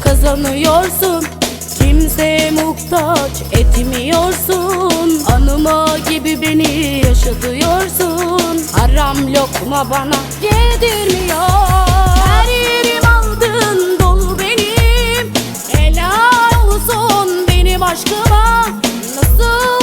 kazanıyorsun. Kimseye muhtaç etmiyorsun. Anıma gibi beni yaşatıyorsun. Haram lokma bana yedirmiyor. Her aldın dolu benim. Helal olsun benim aşkıma. Nasıl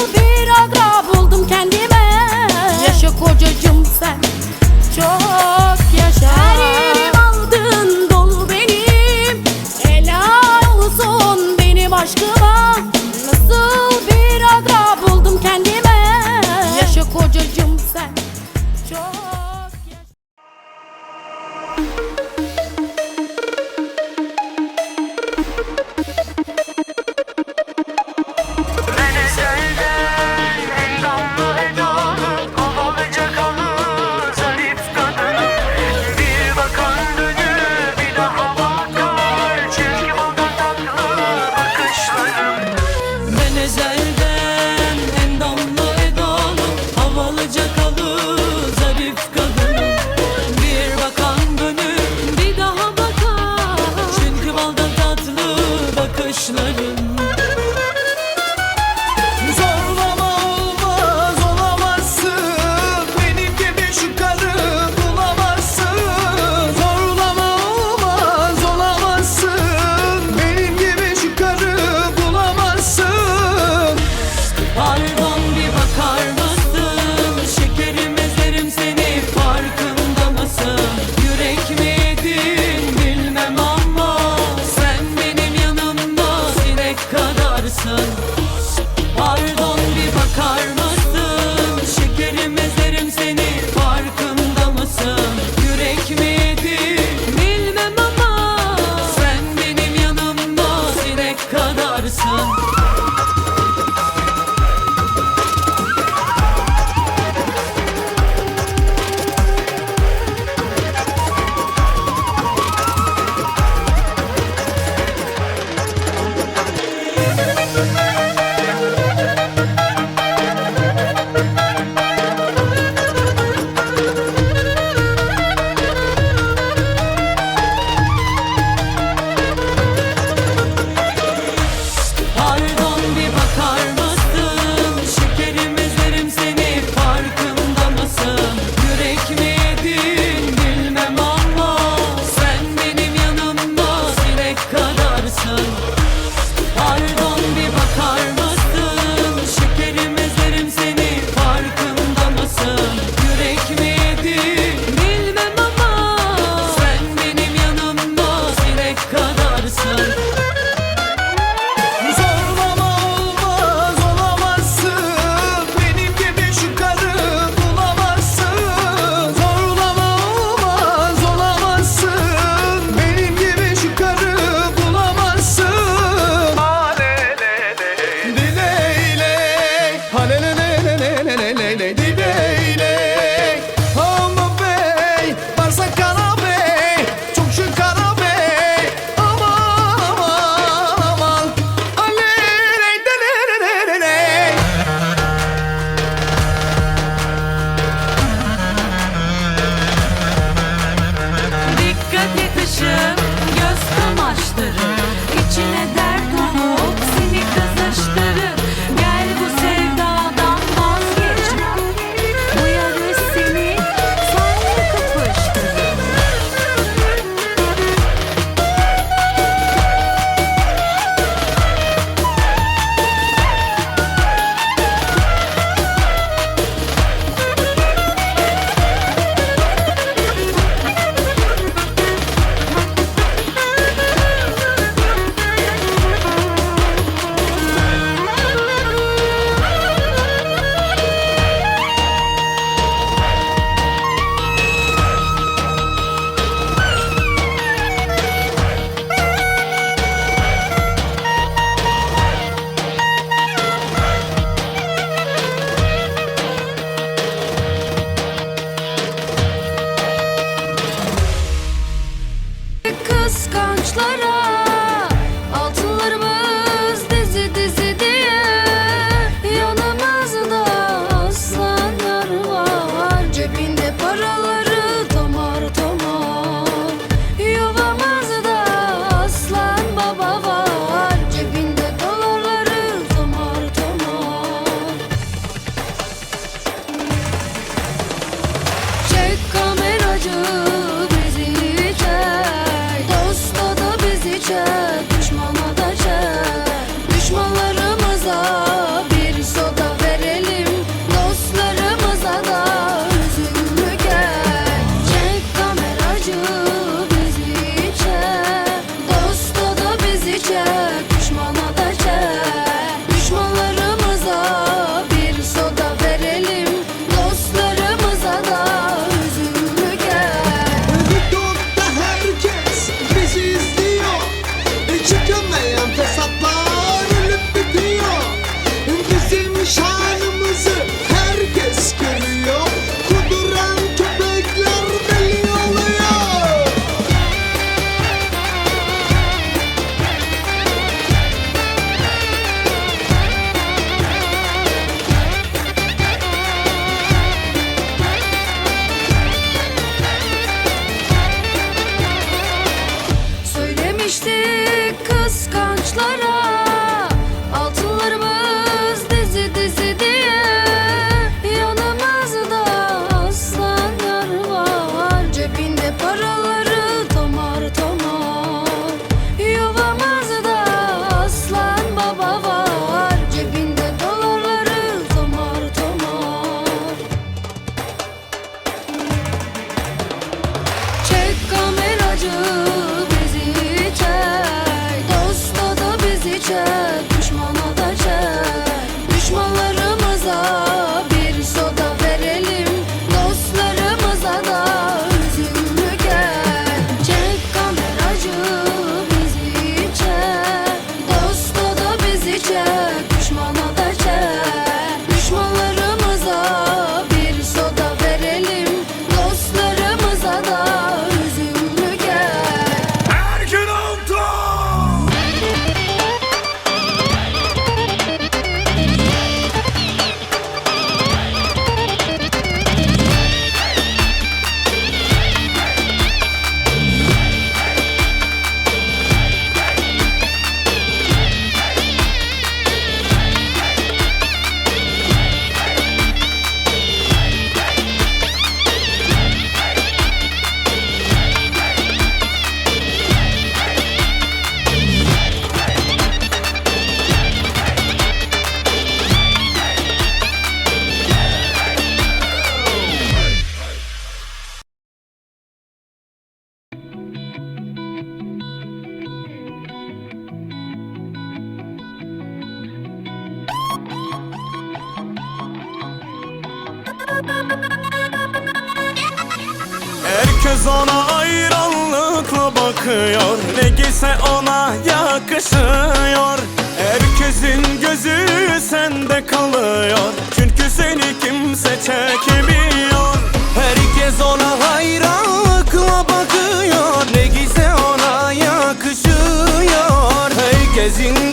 Herkes ona hayranlıkla bakıyor. Ne giyse ona yakışıyor. Herkesin gözü sende kalıyor. Çünkü seni kimse çekemiyor. Herkes ona hayranlıkla bakıyor. Ne giyse ona yakışıyor. Herkesin